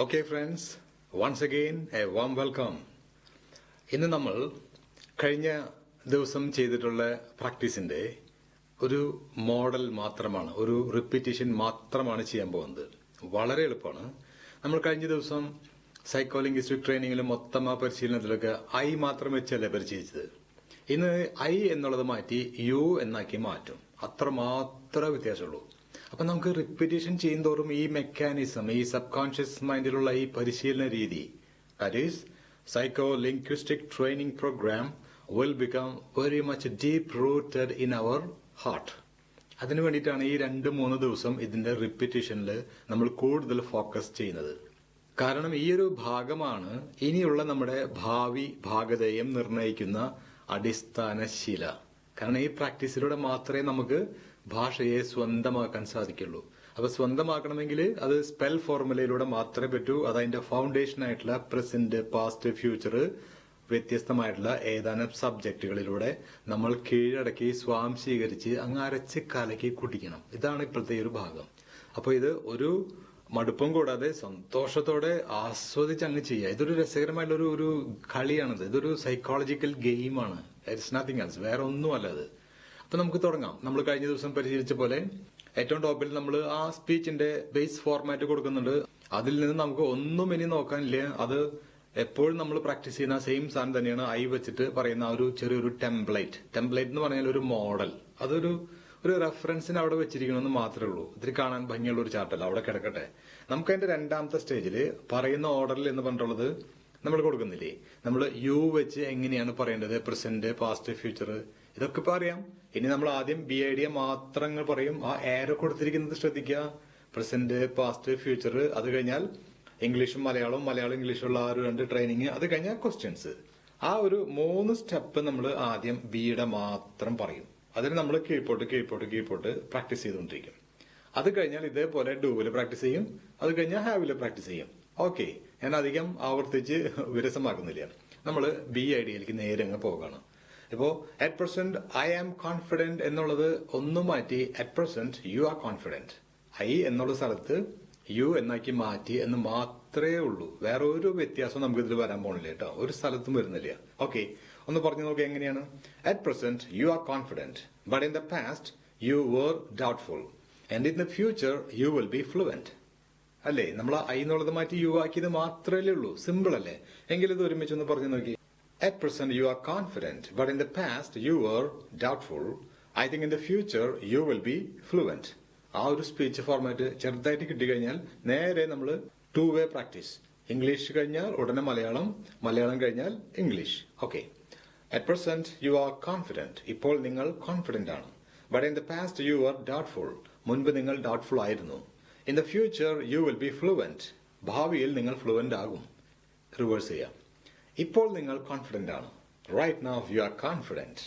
Okay friends once again a warm welcome ഇന്ന് നമ്മൾ കഴിഞ്ഞ ദിവസം ചെയ്തിട്ടുള്ള പ്രാക്ടീസിന്റെ ഒരു മോഡൽ മാത്രമാണ് ഒരു റിപ്പീറ്റേഷൻ മാത്രമാണ് ചെയ്യാൻ പോകുന്നത്. വളരെ എളുപ്പമാണ്. നമ്മൾ കഴിഞ്ഞ ദിവസം സൈക്കോലിംഗ്വിസ്റ്റിക് ട്രെയിനിങ്ങിലും ആ പരിശീലനത്തിലൊക്കെ ഐ മാത്രം വെച്ചല്ലേ പരിശീലിച്ചത് ഇന്ന് ഐ എന്നുള്ളത് മാറ്റി യു എന്നാക്കി മാറ്റും. അത്ര മാത്രമേ വ്യത്യാസമുള്ളൂ. അപ്പൊ നമുക്ക് റിപ്പീറ്റേഷൻ ചെയ്യുന്തോറും ഈ മെക്കാനിസം ഈ സബ് കോൺഷ്യസ് മൈൻഡിലുള്ള ഈ പരിശീലന രീതി that is psycholinguistic training programme will become very much deep rooted in our heart അതിനു വേണ്ടിയിട്ടാണ് ഈ രണ്ട് മൂന്ന് ദിവസം ഇതിന്റെ റിപ്പീറ്റേഷനിൽ നമ്മൾ കൂടുതൽ ഫോക്കസ് ചെയ്യുന്നത്. കാരണം ഈ ഒരു ഭാഗമാണ് ഇനിയുള്ള നമ്മുടെ ഭാവി ഭാഗധേയം നിർണയിക്കുന്ന അടിസ്ഥാന ശില കാരണം ഈ പ്രാക്ടീസിലൂടെ മാത്രമേ നമുക്ക് ഭാഷയെ സ്വന്തമാക്കാൻ സാധിക്കുള്ളൂ. അപ്പൊ സ്വന്തമാക്കണമെങ്കിൽ അത് സ്പെൽ ഫോർമുലയിലൂടെ മാത്രമേ പറ്റൂ. അത് അതിന്റെ ഫൗണ്ടേഷൻ ആയിട്ടുള്ള പ്രസന്റ് പാസ്റ്റ് ഫ്യൂച്ചർ വ്യത്യസ്തമായിട്ടുള്ള ഏതാനും സബ്ജക്റ്റുകളിലൂടെ നമ്മൾ കീഴടക്കി സ്വാംശീകരിച്ച് അങ്ങ് അരച്ച് കലക്കി കുടിക്കണം. ഇതാണ് ഇപ്പോഴത്തെ ഒരു ഭാഗം. അപ്പൊ ഇത് ഒരു മടുപ്പും കൂടാതെ സന്തോഷത്തോടെ ആസ്വദിച്ച് അങ്ങ് ചെയ്യുക. ഇതൊരു രസകരമായിട്ടുള്ള ഒരു കളിയാണിത്. ഇതൊരു സൈക്കോളജിക്കൽ ഗെയിമാണ് ഇറ്റ്സ് നത്തിങ് എൽസ് വേറെ ഒന്നുമല്ല അത്. അപ്പൊ നമുക്ക് തുടങ്ങാം. നമ്മൾ കഴിഞ്ഞ ദിവസം പരിശീലിച്ച പോലെ ഏറ്റവും ടോപ്പിൽ നമ്മൾ ആ സ്പീച്ചിന്റെ ബേസ് ഫോർമാറ്റ് കൊടുക്കുന്നുണ്ട്. അതിൽ നിന്ന് നമുക്ക് ഒന്നും ഇനി നോക്കാനില്ല. അത് എപ്പോഴും നമ്മൾ പ്രാക്ടീസ് ചെയ്യുന്ന സെയിം സാധനം തന്നെയാണ് ഐ വെച്ചിട്ട് പറയുന്ന ഒരു ചെറിയൊരു ടെംപ്ലേറ്റ് ടെംപ്ലേറ്റ് എന്ന് പറഞ്ഞാൽ ഒരു മോഡൽ അതൊരു ഒരു റെഫറൻസിന് അവിടെ വെച്ചിരിക്കണമെന്ന് മാത്രമേ ഉള്ളൂ. ഇതിൽ കാണാൻ ഭംഗിയുള്ള ഒരു ചാർട്ടല്ല അവിടെ കിടക്കട്ടെ. നമുക്ക് അതിന്റെ രണ്ടാമത്തെ സ്റ്റേജിൽ പറയുന്ന ഓർഡറിൽ എന്ന് പറഞ്ഞിട്ടുള്ളത് നമ്മൾ കൊടുക്കുന്നില്ലേ? നമ്മൾ യു വെച്ച് എങ്ങനെയാണ് പറയേണ്ടത്? പ്രസന്റ് പാസ്റ്റ് ഫ്യൂച്ചർ ഇതൊക്കെ ഇപ്പൊ അറിയാം. ഇനി നമ്മൾ ആദ്യം ബി ഐ ഡി മാത്രങ്ങൾ പറയും. ആ ഏറെ കൊടുത്തിരിക്കുന്നത് ശ്രദ്ധിക്കുക. പ്രസന്റ് പാസ്റ്റ് ഫ്യൂച്ചർ അത് കഴിഞ്ഞാൽ ഇംഗ്ലീഷും മലയാളവും. മലയാളം ഇംഗ്ലീഷുള്ള ആ ഒരു രണ്ട് ട്രെയിനിങ് അത് കഴിഞ്ഞാൽ ക്വസ്റ്റ്യൻസ് ആ ഒരു മൂന്ന് സ്റ്റെപ്പ് നമ്മൾ ആദ്യം ബിയുടെ മാത്രം പറയും. അതിന് നമ്മൾ കീഴ്പോട്ട് കീഴ്പോട്ട് കീഴ്പോട്ട് പ്രാക്ടീസ് ചെയ്തുകൊണ്ടിരിക്കും. അത് കഴിഞ്ഞാൽ ഇതേപോലെ ഡൂവിൽ പ്രാക്ടീസ് ചെയ്യും. അത് കഴിഞ്ഞാൽ ഹാവിൽ പ്രാക്ടീസ് ചെയ്യും. ഓക്കെ. ഞാൻ അധികം ആവർത്തിച്ച് വിരസമാക്കുന്നില്ല. നമ്മൾ ബി ഐ ഡിയിലേക്ക് നേരെ അങ്ങ് പോകാണ്. ഇപ്പോ at present I am confident എന്നുള്ളത് ഒന്ന് മാറ്റി at present you are confident I എന്നുള്ള സ്ഥലത്ത് യു എന്നാക്കി മാറ്റി എന്ന് മാത്രമേ ഉള്ളൂ. വേറെ ഒരു വ്യത്യാസം നമുക്ക് ഇതിൽ വരാൻ പോണില്ല കേട്ടോ. ഒരു സ്ഥലത്തും വരുന്നില്ല. ഓക്കെ. ഒന്ന് പറഞ്ഞു നോക്കി എങ്ങനെയാണ്. At present you are confident but in the past you were doubtful and in the future you will be fluent അല്ലേ? നമ്മൾ ഐ എന്നുള്ളത് മാറ്റി യു ആക്കിയത് മാത്രമല്ലേ ഉള്ളൂ. സിമ്പിൾ അല്ലേ? എങ്കിലും ഇത് ഒരുമിച്ച് ഒന്ന് പറഞ്ഞു നോക്കി. At present you are confident but in the past you are doubtful I think in the future you will be fluent ആ ഒരു സ്പീച്ച് ഫോർമാറ്റ് ചെറുതായിട്ട് കിട്ടിക്കഴിഞ്ഞാൽ നേരെ നമ്മൾ ടു വേ പ്രാക്ടീസ് ഇംഗ്ലീഷ് കഴിഞ്ഞാൽ ഉടനെ മലയാളം മലയാളം കഴിഞ്ഞാൽ English okay at present you are confident ഇപ്പോൾ നിങ്ങൾ കോൺഫിഡന്റ് ആണ്. But in the past you are doubtful മുൻപ് നിങ്ങൾ ഡൗട്ട്ഫുൾ ആയിരുന്നു. In the future you will be fluent ഭാവിയിൽ നിങ്ങൾ ഫ്ലുവന്റ് ആകും. റിവേഴ്സ് ചെയ്യാം. ഇപ്പോൾ നിങ്ങൾ കോൺഫിഡന്റ് ആണ്. Right now you are confident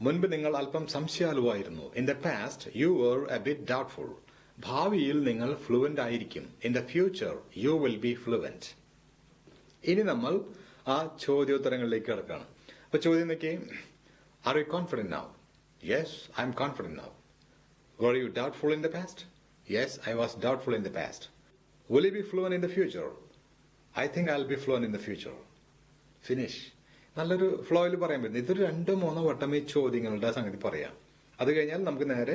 മുൻപ് നിങ്ങൾ അല്പം സംശയാലുവായിരുന്നു. In the past you were a bit doubtful ഭാവിയിൽ നിങ്ങൾ ഫ്ലുവന്റ് ആയിരിക്കും. In the future you will be fluent ഇനി നമ്മൾ ആ ചോദ്യോത്തരങ്ങളിലേക്ക് കിടക്കുകയാണ്. അപ്പോൾ ചോദ്യം നോക്കി are you confident now yes I am confident now were you doubtful in the past yes I was doubtful in the past. Will you be fluent in the future? I think I'll be be in the future. Finish. നല്ലൊരു ഫ്ലോയിൽ പറയാൻ പറ്റും ഇതൊരു രണ്ടോ മൂന്നോ വട്ടം ഈ ചോദ്യങ്ങളുടെ സംഗതി പറയാം. അത് കഴിഞ്ഞാൽ നമുക്ക് നേരെ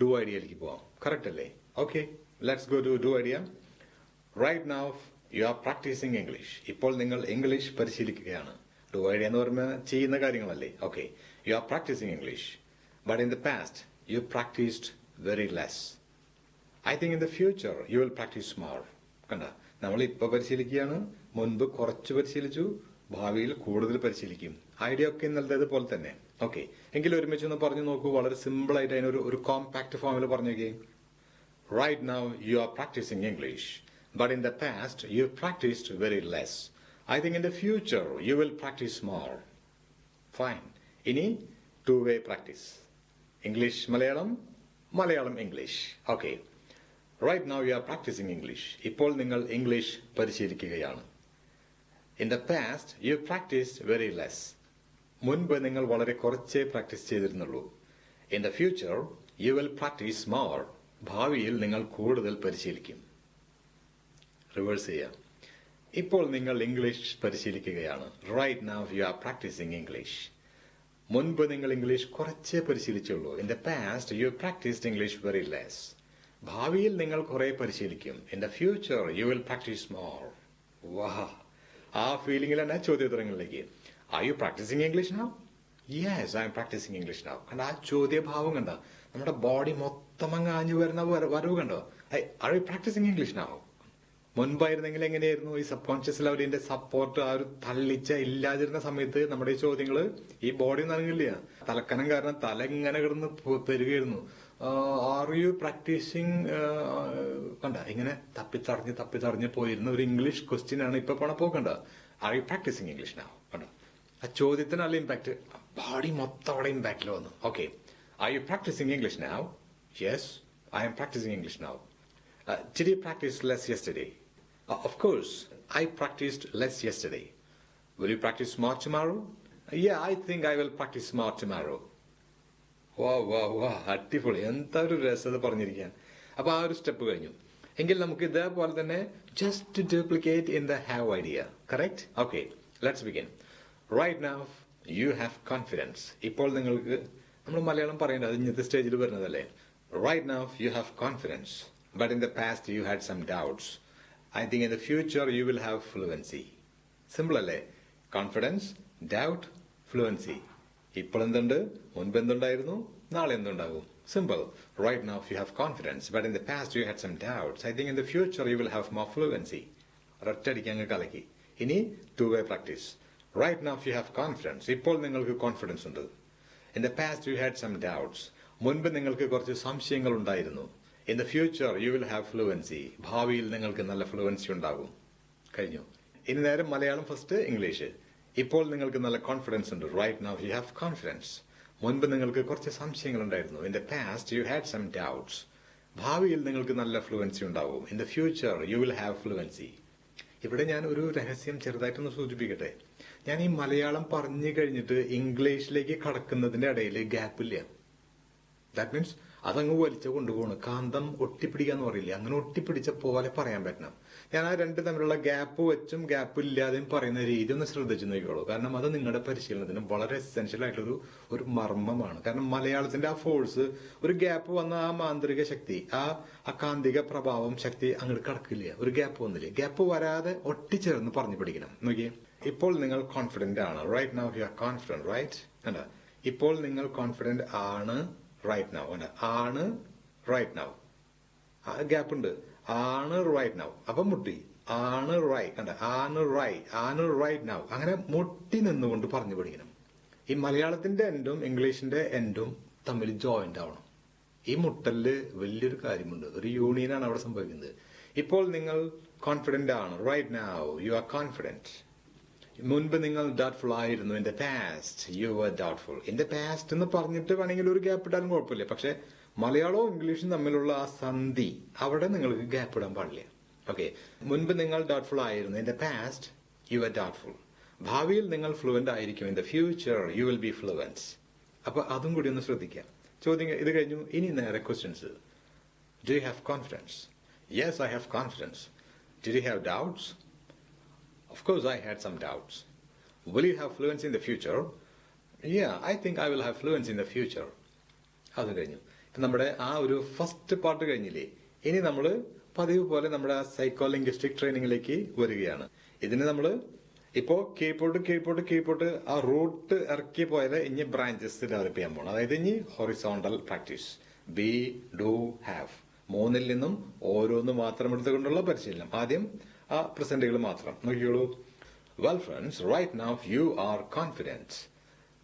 ഡു ഐഡിയയിലേക്ക് പോവാം. കറക്റ്റ് അല്ലേ? Okay let's go to the idea right now you are practising English ഇപ്പോൾ നിങ്ങൾ ഇംഗ്ലീഷ് പരിശീലിക്കുകയാണ്. ഡു ഐഡിയ എന്ന് പറയുമ്പോൾ ചെയ്യുന്ന കാര്യങ്ങളല്ലേ? Okay you are practising English but in the past you practised very less I think in the future you will practise more കണ്ട? നമ്മൾ ഇപ്പൊ പരിശീലിക്കുകയാണ്. മുൻപ് കുറച്ച് പരിശീലിച്ചു. ഭാവിയിൽ കൂടുതൽ പരിശീലിക്കും. ഐഡിയ ഒക്കെ ഇന്നലത്തേത് പോലെ തന്നെ. ഓക്കെ എങ്കിൽ ഒരുമിച്ച് ഒന്ന് പറഞ്ഞു നോക്കൂ. വളരെ സിമ്പിൾ ആയിട്ട് അതിനൊരു ഒരു കോമ്പാക്ട് ഫോമിൽ പറഞ്ഞേക്കേ right now you are practising English but in the past you practised very less I think in the future you will practise more fine ഇനി two way practice English Malayalam Malayalam English okay right now you are practising English ഇപ്പോൾ നിങ്ങൾ English പരിശീലിക്കുകയാണ്. In the past you practised very less മുൻപ് നിങ്ങൾ വളരെ കുറച്ചേ practice ചെയ്തിരുന്നുള്ളൂ. In the future you will practise more ഭാവിയിൽ നിങ്ങൾ കൂടുതൽ പരിശീലിക്കും. റിവേഴ്സ് ചെയ്യാം. ഇപ്പോൾ നിങ്ങൾ English പരിശീലിക്കുകയാണ്. Right now you are practising English മുൻപ് നിങ്ങൾ ഇംഗ്ലീഷ് കുറച്ചേ പരിശീലിച്ചുള്ളൂ. In the past you practised English very less ഭാവിയിൽ നിങ്ങൾ കുറെ പരിശീലിക്കും. In the future you will practise more വാ ആ ഫീലിംഗിൽ തന്നെ ചോദ്യോത്തരങ്ങളിലേക്ക്. Are you practising English now yes I am practising English now കണ്ട ആ ചോദ്യഭാവം കണ്ട? നമ്മുടെ ബോഡി മൊത്തം അങ്ങ് ആഞ്ഞു വരുന്ന വരവ് കണ്ടോ? ആർ യു പ്രാക്ടീസിങ് ഇംഗ്ലീഷ് നാവ് മുൻപായിരുന്നെങ്കിൽ എങ്ങനെയായിരുന്നു? ഈ സബ് കോൺഷ്യസ് ലെവലിന്റെ സപ്പോർട്ട് ആ ഒരു തള്ളിച്ച ഇല്ലാതിരുന്ന സമയത്ത് നമ്മുടെ ഈ ചോദ്യങ്ങൾ ഈ ബോഡി നൽകില്ല തലക്കനം കാരണം തല ഇങ്ങനെ കിടന്ന് തരികയായിരുന്നു ആർ യു പ്രാക്ടീസിങ് കണ്ട? ഇങ്ങനെ തപ്പിത്തറിഞ്ഞ് തപ്പിത്തറിഞ്ഞ് പോയിരുന്ന ഒരു ഇംഗ്ലീഷ് ക്വസ്റ്റ്യൻ ആണ് ഇപ്പൊ പോണ പോക്കണ്ട? ആർ യു പ്രാക്ടീസിങ് ഇംഗ്ലീഷ് നാ കണ്ട? ആ ചോദ്യത്തിനല്ല ഇമ്പാക്ട് ബോഡി മൊത്തം അവിടെ ഇമ്പാക്റ്റിൽ വന്നു. Okay are you practising English now yes I'm practising English now did you practice less yesterday? Uh, of course, I practiced less yesterday. Will you practice more tomorrow? Uh, yeah, I think I will practice more tomorrow. വാ വാ വാ അടിപൊളി. എന്താ ഒരു രസത പറഞ്ഞിരിക്കാൻ. അപ്പൊ ആ ഒരു step കഴിഞ്ഞു. എങ്കിൽ നമുക്ക് ഇതേപോലെ തന്നെ just duplicate in the have idea correct okay let's begin right now you have confidence ഇപ്പോൾ നിങ്ങൾക്ക് നമ്മൾ മലയാളം പറയേണ്ടത് ഇന്നത്തെ സ്റ്റേജിൽ വരുന്നതല്ലേ? Right now you have confidence but in the past you had some doubts I think in the future you will have fluency simple അല്ലേ? Confidence doubt fluency ഇപ്പോൾ എന്തുണ്ട് മുൻപ് എന്തുണ്ടായിരുന്നു നാളെ എന്തുണ്ടാകും simple right now you have confidence but in the past you had some doubts I think in the future you will have more fluency ഒരൊറ്റടിക്ക് അങ്ങ് കലക്കി. ഇനി two way practice right now you have confidence ഇപ്പോൾ നിങ്ങൾക്ക് confidence ഉണ്ട്. In the past you had some doubts മുൻപ് നിങ്ങൾക്ക് കുറച്ച് സംശയങ്ങൾ ഉണ്ടായിരുന്നു. In the future you will have fluency ഭാവിയിൽ നിങ്ങൾക്ക് നല്ല ഫ്ലുവൻസി ഉണ്ടാകും. കഴിഞ്ഞു. ഇനി നേരം മലയാളം ഫസ്റ്റ് ഇംഗ്ലീഷ് ഇപ്പോൾ നിങ്ങൾക്ക് നല്ല കോൺഫിഡൻസ് ഉണ്ട്. Right now you have confidence മുൻപ് നിങ്ങൾക്ക് കുറച്ച് സംശയങ്ങൾ ഉണ്ടായിരുന്നു in the past you had some doubts ഭാവിയിൽ നിങ്ങൾക്ക് നല്ല ഫ്ലുവൻസി ഉണ്ടാവും. In the future you will have fluency ഇവിടെ ഞാൻ ഒരു രഹസ്യം ചെറുതായിട്ടൊന്ന് സൂചിപ്പിക്കട്ടെ. ഞാൻ ഈ മലയാളം പറഞ്ഞു കഴിഞ്ഞിട്ട് ഇംഗ്ലീഷിലേക്ക് കടക്കുന്നതിന്റെ ഇടയിൽ ഗ്യാപ്പില്ല ദാറ്റ് മീൻസ് അതങ്ങ് വലിച്ച കൊണ്ടുപോകണം കാന്തം ഒട്ടിപ്പിടിക്കാന്ന് പറയില്ല? അങ്ങനെ ഒട്ടിപ്പിടിച്ച പോലെ പറയാൻ പറ്റണം. ഞാൻ ആ രണ്ട് തമ്മിലുള്ള ഗ്യാപ്പ് വെച്ചും ഗ്യാപ്പ് ഇല്ലാതെയും പറയുന്ന രീതി ഒന്ന് ശ്രദ്ധിച്ചു നോക്കിക്കോളൂ. കാരണം അത് നിങ്ങളുടെ പരിശീലനത്തിന് വളരെ എസെൻഷ്യൽ ആയിട്ടൊരു ഒരു മർമ്മമാണ്. കാരണം മലയാളത്തിന്റെ ആ ഫോഴ്സ് ഒരു ഗ്യാപ്പ് വന്ന ആ മാന്ത്രിക ശക്തി ആ അകാന്തിക പ്രഭാവം ശക്തി അങ്ങോട്ട് കടക്കില്ല? ഒരു ഗ്യാപ്പ് വന്നില്ലേ? ഗ്യാപ്പ് വരാതെ ഒട്ടിച്ചേർന്ന് പറഞ്ഞു പിടിക്കണം. നോക്കിയേ. ഇപ്പോൾ നിങ്ങൾ കോൺഫിഡന്റ് ആണ്. Right now you are confident right ഇപ്പോൾ നിങ്ങൾ കോൺഫിഡന്റ് ആണ്. റൈറ്റ് നൗ അല്ല ആണ് റൈറ്റ് നൗ ഗ്യാപ്പ് ഉണ്ട്. ആണ് റൈറ്റ് നൗ അപ്പൊ മുട്ടി. ആണ് റൈറ്റ് കണ്ട? ആണ് റൈറ്റ് ആണ് റൈറ്റ് നൗ അങ്ങനെ മുട്ടി നിന്നുകൊണ്ട് പറഞ്ഞു പഠിക്കണം. ഈ മലയാളത്തിന്റെ എൻഡും ഇംഗ്ലീഷിന്റെ എൻഡും തമ്മിൽ ജോയിന്റ് ആവണം. ഈ മുട്ടലിൽ വലിയൊരു കാര്യമുണ്ട്. ഒരു യൂണിയനാണ് അവിടെ സംഭവിക്കുന്നത്. ഇപ്പോൾ നിങ്ങൾ കോൺഫിഡന്റ് ആണ്. Right now you are confident മുൻപ് നിങ്ങൾ ഡൗട്ട്ഫുൾ ആയിരുന്നു in the past you are doubtful in the past എന്ന് പറഞ്ഞിട്ട് വേണമെങ്കിൽ ഒരു ഗ്യാപ്പ് ഇട്ടാലും കുഴപ്പമില്ല. പക്ഷെ മലയാളവും ഇംഗ്ലീഷും തമ്മിലുള്ള ആ സന്ധി അവിടെ നിങ്ങൾക്ക് ഗ്യാപ്പ് ഇടാൻ പാടില്ല. ഓക്കെ മുൻപ് നിങ്ങൾ ഡൗട്ട്ഫുൾ ആയിരുന്നു. In the past you are doubtful ഭാവിയിൽ നിങ്ങൾ ഫ്ലുവന്റ് ആയിരിക്കും. In the future you will be fluence അപ്പൊ അതും കൂടി ഒന്ന് ശ്രദ്ധിക്കാം ചോദ്യം ഇത് കഴിഞ്ഞു. ഇനി നേരെ questions do you have confidence yes I have confidence do you have doubts Of course, I had some doubts. Will you have fluency in the future? Yeah, I think I will have fluency in the future. അത് കഴിഞ്ഞു. നമ്മുടെ ആ ഒരു first part കഴിഞ്ഞില്ലേ? ഇനി നമ്മൾ പതിവ് പോലെ നമ്മുടെ സൈക്കോ ലിംഗ്വിസ്റ്റിക് ട്രെയിനിങ്ങിലേക്ക് വരികയാണ്. ഇതിന് നമ്മൾ ഇപ്പോൾ കീപ്പോട്ട് കീപ്പോട്ട് കീപ്പോട്ട് ആ റൂട്ട് ഇറക്കി പോയത് ഇനി ബ്രാഞ്ചസ് ഡെവലപ്പ് ചെയ്യാൻ പോകണം അതായത് ഇനി horizontal practice be do have മൂന്നിൽ നിന്നും ഓരോന്ന് മാത്രം എടുത്തുകൊണ്ടുള്ള പരിശീലനം. ആദ്യം ആ പ്രസന്റുകൾ മാത്രം. നോക്കിയോളൂ well friends right now you are confidence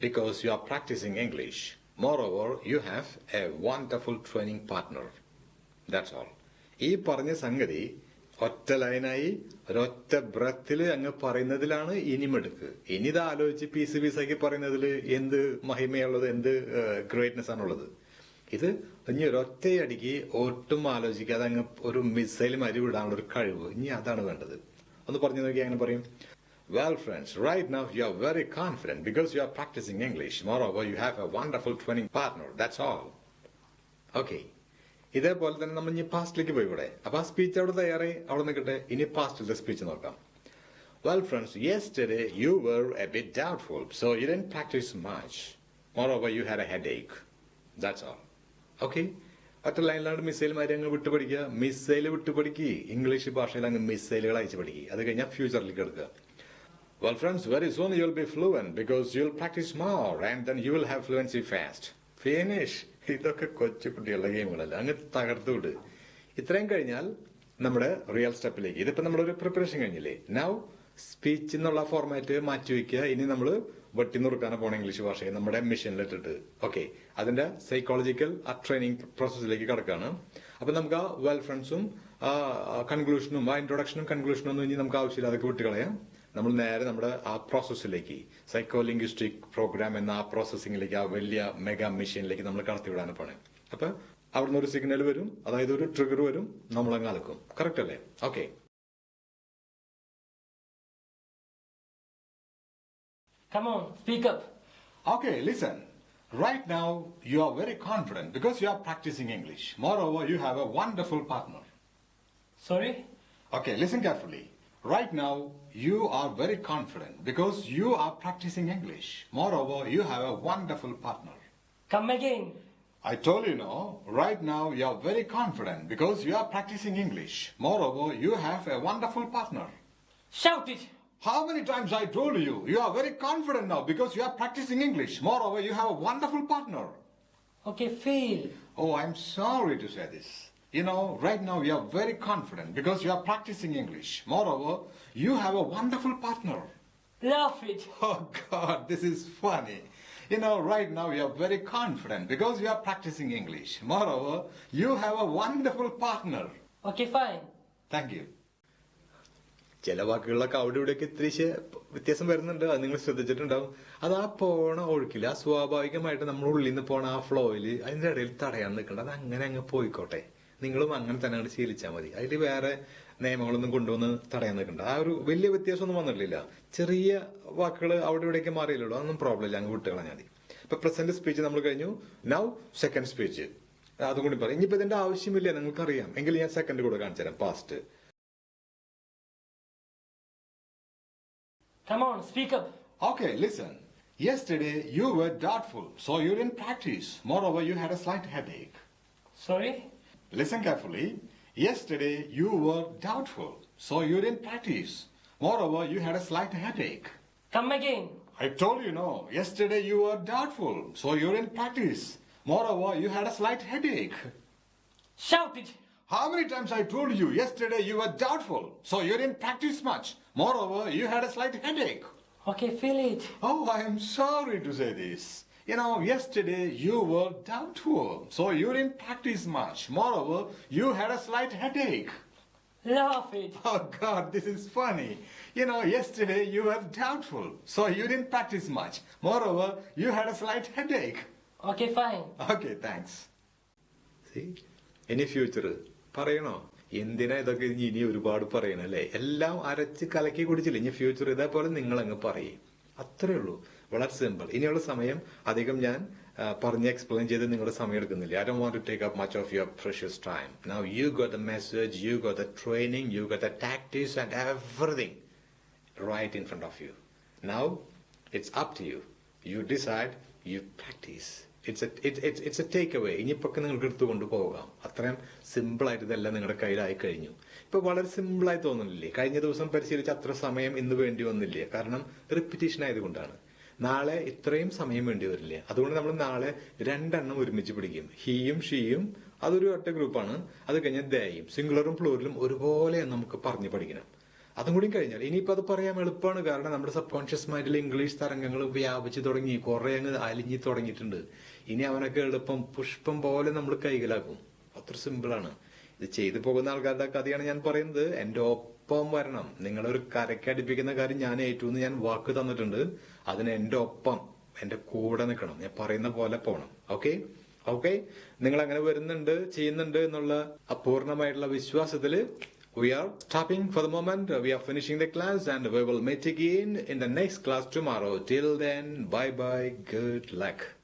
because you are are English more over you have a wonderful training partner that's all ഈ പറഞ്ഞ സംഗതി ഒറ്റ ലൈനായി ഒരൊറ്റ ബ്രത്തിൽ അങ്ങ് പറയുന്നതിലാണ് ഇനിമെടുക്ക്. ഇനി ഇത് ആലോചിച്ച് പീസ് പീസാക്കി പറയുന്നതിൽ എന്ത് മഹിമയുള്ളത് എന്ത് ഗ്രേറ്റ്നെസ് ആണുള്ളത്? ഇത് ഇനി ഒരു ഒറ്റയടിക്ക് ഒട്ടും ആലോചിക്കാതെ അങ്ങ് ഒരു മിസൈൽ മരുവിടാനുള്ള ഒരു കഴിവ്. ഇനി അതാണ് വേണ്ടത്. ഒന്ന് പറഞ്ഞു നോക്കി അങ്ങനെ പറയും? Well friends right now you are very confident because you are practising English more over you have a wonderful training partner that's all okay ഇതേപോലെ തന്നെ നമ്മൾ ഇനി പാസ്റ്റിലേക്ക് പോയി കൂടെ അപ്പൊ ആ സ്പീച്ച് അവിടെ തയ്യാറി അവിടെ നിൽക്കട്ടെ. ഇനി പാസ്റ്റിലത്തെ സ്പീച്ച് നോക്കാം. Well friends yesterday you were a bit doubtful so you done practice much more over you have a headache that's all Okay? ഒറ്റ ലൈനിലാണ് മിസൈൽമാരെ അങ്ങ് വിട്ടു പഠിക്കുക മിസൈൽ വിട്ടു പഠിക്കുക ഇംഗ്ലീഷ് ഭാഷയിൽ അങ്ങ് മിസൈലുകൾ അയച്ചു പഠിക്കുക അത് കഴിഞ്ഞാൽ ഫ്യൂച്ചറിലേക്ക് എടുക്കുക Well, friends, very soon you'll be fluent because you'll practice more and then you will have fluency fast. Finish. ഇതൊക്കെ കൊച്ചു കുട്ടികളുടെ ഗെയിമുകളല്ല അങ്ങ് തകർത്തു വിട്. ഇത്രയും കഴിഞ്ഞാൽ നമ്മുടെ റിയൽ സ്റ്റെപ്പിലേക്ക് ഇതിപ്പോ നമ്മുടെ ഒരു പ്രിപ്പറേഷൻ കഴിഞ്ഞില്ലേ? നൗ സ്പീച്ച് എന്നുള്ള ഫോർമാറ്റ് മാറ്റി വയ്ക്കുക. ഇനി നമ്മൾ വെട്ടി നുറുക്കാനെ പോണ ഇംഗ്ലീഷ് ഭാഷയെ നമ്മുടെ മിഷനിലിട്ടിട്ട് ഓക്കെ അതിന്റെ സൈക്കോളജിക്കൽ ആ ട്രെയിനിങ് പ്രോസസ്സിലേക്ക് കിടക്കുകയാണ് അപ്പൊ നമുക്ക് ആ വെൽ ഫ്രണ്ട്സും കൺക്ലൂഷനും ആ ഇൻട്രൊഡക്ഷനും കൺക്ലൂഷനും ഒന്നും ഇനി നമുക്ക് ആവശ്യമില്ല അതൊക്കെ വിട്ടുകളയാം. നമ്മൾ നേരെ നമ്മുടെ ആ പ്രോസസ്സിലേക്ക് സൈക്കോ ലിംഗ്വിസ്റ്റിക് പ്രോഗ്രാം എന്ന ആ പ്രോസസ്സിംഗിലേക്ക് ആ വലിയ മെഗാ മെഷീനിലേക്ക് നമ്മൾ കടത്തിവിടാൻ പോണേ. അപ്പൊ അവിടുന്ന് ഒരു സിഗ്നൽ വരും. അതായത് ഒരു ട്രിഗർ വരും. നമ്മളങ്ങ് അലക്കും. കറക്റ്റ് അല്ലേ? Okay Come on, speak up. Okay, listen. Right now, you are very confident because you are practicing English. Moreover, you have a wonderful partner. Sorry? Okay, listen carefully. Right now, you are very confident because you are practicing English. Moreover, you have a wonderful partner. Come again. I told you no. Right now, you are very confident because you are practicing English. Moreover, you have a wonderful partner. Shout it. How many times I told you? You are very confident now because you are practicing English. Moreover, you have a wonderful partner. Okay, feel. Oh, I'm sorry to say this. You know, right now you are very confident because you are practicing English. Moreover, you have a wonderful partner. Laugh it. Oh God, this is funny. You know, right now you are very confident because you are practicing English. Moreover, you have a wonderful partner. Okay, fine. Thank you. ചില വാക്കുകളിലൊക്കെ അവിടെ ഇവിടെയൊക്കെ ഇത്തിരി വ്യത്യാസം വരുന്നുണ്ട്. അത് നിങ്ങൾ ശ്രദ്ധിച്ചിട്ടുണ്ടാവും. അത് ആ പോണ ഒഴുക്കിൽ ആ സ്വാഭാവികമായിട്ട് നമ്മൾ ഉള്ളിൽ നിന്ന് പോണ ആ ഫ്ലോയിൽ അതിന്റെ ഇടയിൽ തടയാൻ നിൽക്കേണ്ട. അത് അങ്ങനെ അങ്ങ് പോയിക്കോട്ടെ. നിങ്ങളും അങ്ങനെ തന്നെ അങ്ങോട്ട് ശീലിച്ചാൽ മതി. അതിൽ വേറെ നിയമങ്ങളൊന്നും കൊണ്ടുവന്ന് തടയാൻ നിൽക്കണ്ട. ആ ഒരു വലിയ വ്യത്യാസമൊന്നും വന്നിട്ടില്ല. ചെറിയ വാക്കുകൾ അവിടെ ഇവിടെയൊക്കെ മാറിയില്ലല്ലോ അതൊന്നും പ്രോബ്ലം ഇല്ല. അങ്ങ് വിട്ടുകളഞ്ഞാൽ മതി. ഇപ്പൊ പ്രസന്റ് സ്പീച്ച് നമ്മൾ കഴിഞ്ഞു. നൗ സെക്കൻഡ് സ്പീച്ച് അതും കൂടി പറയും ഇനിയിപ്പോ ഇതിന്റെ ആവശ്യമില്ല. നിങ്ങൾക്കറിയാം. എങ്കിൽ ഞാൻ സെക്കൻഡ് കൂടെ കാണിച്ചു തരാം past Come on, speak up. Okay, listen. Yesterday you were doubtful, so you didn't practice. Moreover, you had a slight headache. Sorry? Listen carefully. Yesterday you were doubtful, so you didn't practice. Moreover, you had a slight headache. Come again. I told you no. Yesterday you were doubtful, so you didn't practice. Moreover, you had a slight headache. Shout it. How many times I told you yesterday you were doubtful, so you didn't practice much. Moreover, you had a slight headache. Okay, feel it. Oh, I am sorry to say this. You know, yesterday you were doubtful, so you didn't practice much. Moreover, you had a slight headache. Laugh it. Oh God, this is funny. You know, yesterday you were doubtful, so you didn't practice much. Moreover, you had a slight headache. Okay, fine. Okay, thanks. See? Any future പറയണോ? എന്തിനാ ഇതൊക്കെ ഇനി ഒരുപാട് പറയണല്ലേ എല്ലാം അരച്ച് കലക്കി കുടിച്ചില്ല? ഇനി ഫ്യൂച്ചർ ഇതേപോലെ നിങ്ങൾ അങ്ങ് പറയും. അത്രേ ഉള്ളൂ. വളരെ സിമ്പിൾ ഇനിയുള്ള സമയം അധികം ഞാൻ പറഞ്ഞ് എക്സ്പ്ലെയിൻ ചെയ്ത് നിങ്ങളുടെ സമയം എടുക്കുന്നില്ല. I Dr want to take up much of your precious time now you got the message you got the training you got the tactics and everything right in front of you now it's up to you you decide you practice. It's it's it's a take away. ഇനിയിപ്പൊക്കെ നിങ്ങൾക്ക് എടുത്തു കൊണ്ടുപോകാം. അത്രയും സിമ്പിളായിട്ട് ഇതെല്ലാം നിങ്ങളുടെ കയ്യിലായി കഴിഞ്ഞു. ഇപ്പൊ വളരെ സിമ്പിളായി തോന്നുന്നില്ലേ? കഴിഞ്ഞ ദിവസം പരിശീലിച്ച അത്ര സമയം ഇന്ന് വേണ്ടി വന്നില്ലേ? കാരണം റിപ്പിറ്റേഷൻ ആയതുകൊണ്ടാണ്. നാളെ ഇത്രയും സമയം വേണ്ടി വരില്ല? അതുകൊണ്ട് നമ്മൾ നാളെ രണ്ടെണ്ണം ഒരുമിച്ച് പിടിക്കും. ഹീയും ഷീയും അതൊരു ഒറ്റ ഗ്രൂപ്പാണ് അത് കഴിഞ്ഞാൽ ദയും സിംഗുലറും ഫ്ലോറിലും ഒരുപോലെ നമുക്ക് പറഞ്ഞു പഠിക്കണം. അതും കൂടി കഴിഞ്ഞാൽ ഇനിയിപ്പോൾ അത് പറയാൻ എളുപ്പമാണ്. കാരണം നമ്മുടെ സബ് കോൺഷ്യസ് മൈൻഡിൽ ഇംഗ്ലീഷ് തരംഗങ്ങൾ വ്യാപിച്ചു തുടങ്ങി. കുറേ അങ്ങ് അലിഞ്ഞു തുടങ്ങിയിട്ടുണ്ട്. ഇനി അവനൊക്കെ എളുപ്പം പുഷ്പം പോലെ നമ്മൾ കൈകലാക്കും അത്ര സിമ്പിളാണ്. ഇത് ചെയ്തു പോകുന്ന ആൾക്കാരുടെ കഥയാണ് ഞാൻ പറയുന്നത്. എന്റെ ഒപ്പം വരണം. നിങ്ങളൊരു കരക്കടിപ്പിക്കുന്ന കാര്യം ഞാൻ ഏറ്റവും ഞാൻ വാക്ക് തന്നിട്ടുണ്ട്. അതിന് എന്റെ ഒപ്പം എന്റെ കൂടെ നിൽക്കണം. ഞാൻ പറയുന്ന പോലെ പോകണം ഓക്കെ? ഓക്കെ? നിങ്ങൾ അങ്ങനെ വരുന്നുണ്ട് ചെയ്യുന്നുണ്ട് എന്നുള്ള അപൂർണമായിട്ടുള്ള വിശ്വാസത്തിൽ We are stopping for the moment. We are finishing the class and we will meet again in the next class tomorrow. Till then, bye bye. Good luck.